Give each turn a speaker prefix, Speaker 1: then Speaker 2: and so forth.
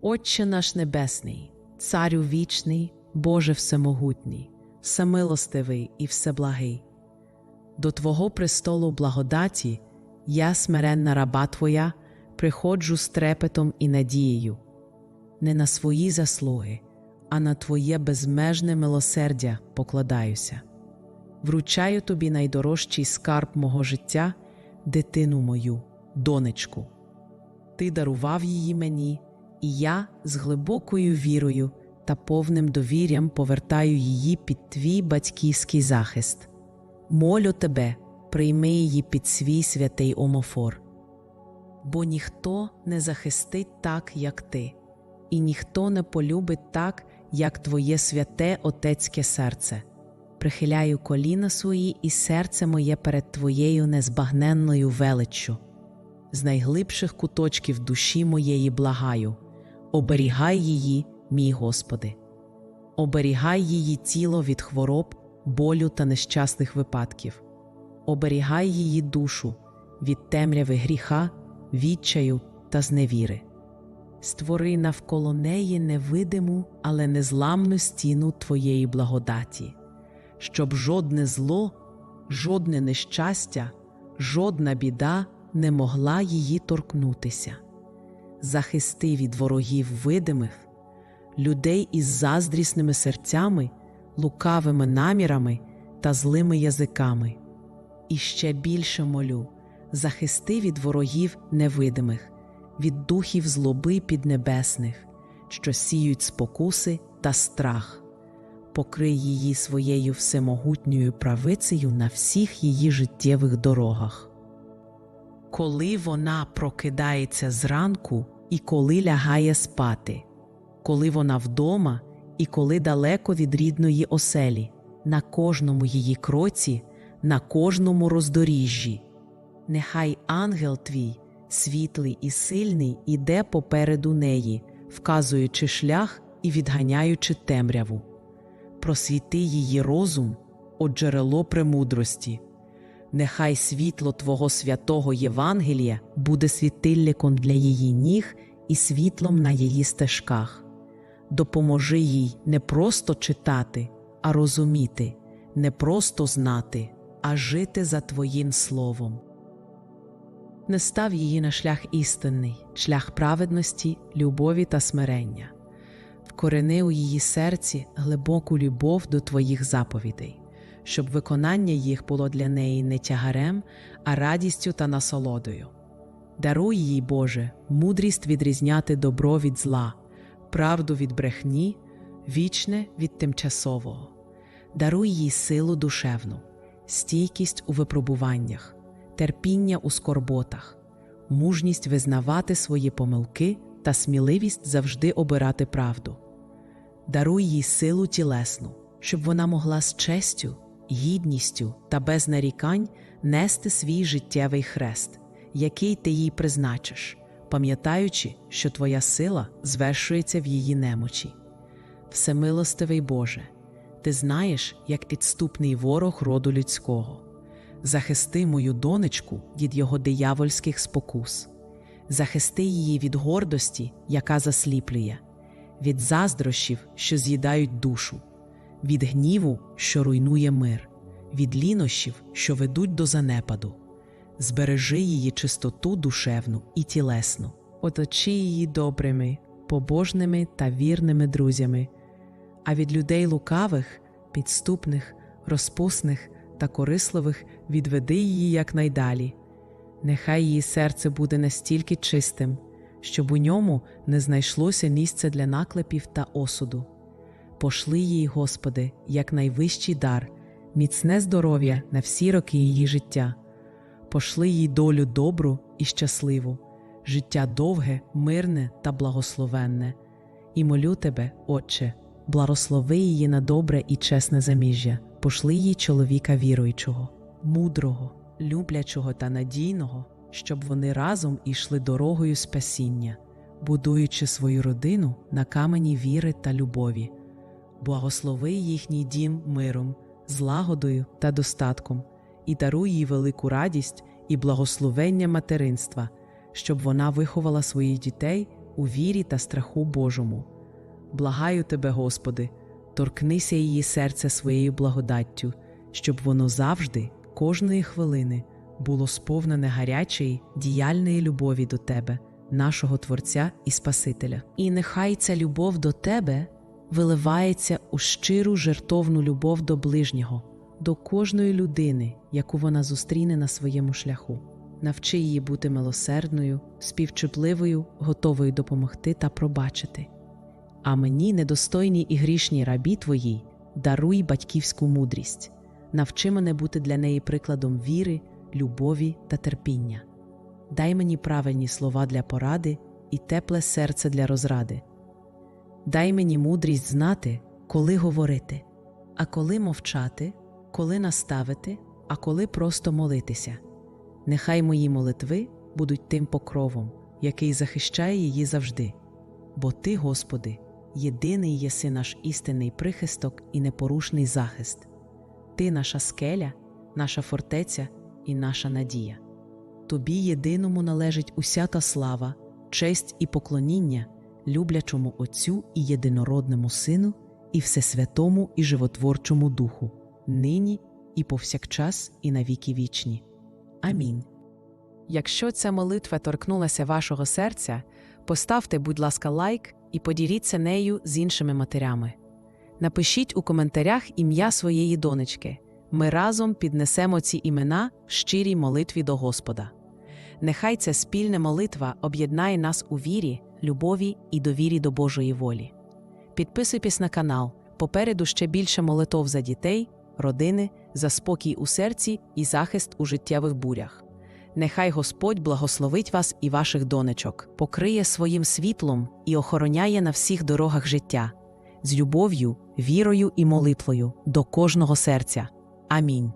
Speaker 1: Отче наш Небесний, Царю вічний, Боже Всемогутній, всемилостивий і всеблагий. До Твого престолу благодаті я, смиренна раба Твоя, приходжу з трепетом і надією, не на свої заслуги, а на Твоє безмежне милосердя покладаюся. Вручаю тобі найдорожчий скарб мого життя, дитину мою, донечку. Ти дарував її мені, і я з глибокою вірою та повним довір'ям повертаю її під твій батьківський захист. Молю тебе, прийми її під свій святий омофор. Бо ніхто не захистить так, як ти, і ніхто не полюбить так, як твоє святе отецьке серце. Прихиляю коліна свої і серце моє перед твоєю незбагненною величчю. З найглибших куточків душі моєї благаю, оберігай її, мій Господи, оберігай її тіло від хвороб, болю та нещасних випадків, оберігай її душу від темряви гріха, відчаю та зневіри. Створи навколо неї невидиму, але незламну стіну Твоєї благодаті, щоб жодне зло, жодне нещастя, жодна біда не могла її торкнутися. Захисти від ворогів видимих, людей із заздрісними серцями, лукавими намірами та злими язиками. І ще більше молю захисти від ворогів невидимих, від духів злоби піднебесних, що сіють спокуси та страх. Покрий її своєю всемогутньою правицею на всіх її життєвих дорогах. Коли вона прокидається зранку і коли лягає спати, коли вона вдома і коли далеко від рідної оселі, на кожному її кроці, на кожному роздоріжжі. Нехай ангел твій, світлий і сильний, іде попереду неї, вказуючи шлях і відганяючи темряву. Просвіти її розум, о джерело премудрості. Нехай світло Твого святого Євангелія буде світильником для її ніг і світлом на її стежках. Допоможи їй не просто читати, а розуміти, не просто знати, а жити за Твоїм словом. Не став її на шлях істинний, шлях праведності, любові та смирення. Вкорени у її серці глибоку любов до Твоїх заповідей щоб виконання їх було для неї не тягарем, а радістю та насолодою. Даруй їй, Боже, мудрість відрізняти добро від зла, правду від брехні, вічне від тимчасового, даруй їй силу душевну, стійкість у випробуваннях, терпіння у скорботах, мужність визнавати свої помилки та сміливість завжди обирати правду. Даруй їй силу тілесну, щоб вона могла з честю гідністю та без нарікань нести свій життєвий хрест, який ти їй призначиш, пам'ятаючи, що твоя сила звершується в її немочі. Всемилостивий Боже, ти знаєш, як підступний ворог роду людського. Захисти мою донечку від його диявольських спокус, захисти її від гордості, яка засліплює, від заздрощів, що з'їдають душу від гніву, що руйнує мир, від лінощів, що ведуть до занепаду. Збережи її чистоту душевну і тілесну, оточи її добрими, побожними та вірними друзями, а від людей лукавих, підступних, розпусних та корисливих відведи її якнайдалі. Нехай її серце буде настільки чистим, щоб у ньому не знайшлося місця для наклепів та осуду. Пошли їй, Господи, як найвищий дар, міцне здоров'я на всі роки її життя, пошли їй долю добру і щасливу, життя довге, мирне та благословенне, і молю Тебе, Отче, благослови її на добре і чесне заміжжя, пошли їй чоловіка віруючого, мудрого, люблячого та надійного, щоб вони разом ішли дорогою спасіння, будуючи свою родину на камені віри та любові благослови їхній дім миром, злагодою та достатком, і даруй їй велику радість і благословення материнства, щоб вона виховала своїх дітей у вірі та страху Божому. Благаю тебе, Господи, торкнися її серце своєю благодаттю, щоб воно завжди, кожної хвилини, було сповнене гарячої, діяльної любові до Тебе, нашого Творця і Спасителя. І нехай ця любов до Тебе виливається у щиру жертовну любов до ближнього, до кожної людини, яку вона зустріне на своєму шляху. Навчи її бути милосердною, співчутливою, готовою допомогти та пробачити. А мені, недостойній і грішній рабі твоїй, даруй батьківську мудрість, навчи мене бути для неї прикладом віри, любові та терпіння. Дай мені правильні слова для поради і тепле серце для розради. Дай мені мудрість знати, коли говорити, а коли мовчати, коли наставити, а коли просто молитися. Нехай мої молитви будуть тим покровом, який захищає її завжди. Бо Ти, Господи, єдиний єси наш істинний прихисток і непорушний захист. Ти наша скеля, наша фортеця і наша надія. Тобі єдиному належить уся та слава, честь і поклоніння, люблячому Отцю і єдинородному Сину, і Всесвятому і Животворчому Духу, нині і повсякчас, і навіки вічні. Амінь. Якщо ця молитва торкнулася вашого серця, поставте, будь ласка, лайк і поділіться нею з іншими матерями. Напишіть у коментарях ім'я своєї донечки. Ми разом піднесемо ці імена в щирій молитві до Господа. Нехай ця спільна молитва об'єднає нас у вірі, любові і довірі до Божої волі. Підписуйтесь на канал. Попереду ще більше молитов за дітей, родини, за спокій у серці і захист у життєвих бурях. Нехай Господь благословить вас і ваших донечок, покриє своїм світлом і охороняє на всіх дорогах життя з любов'ю, вірою і молитвою до кожного серця. Амінь.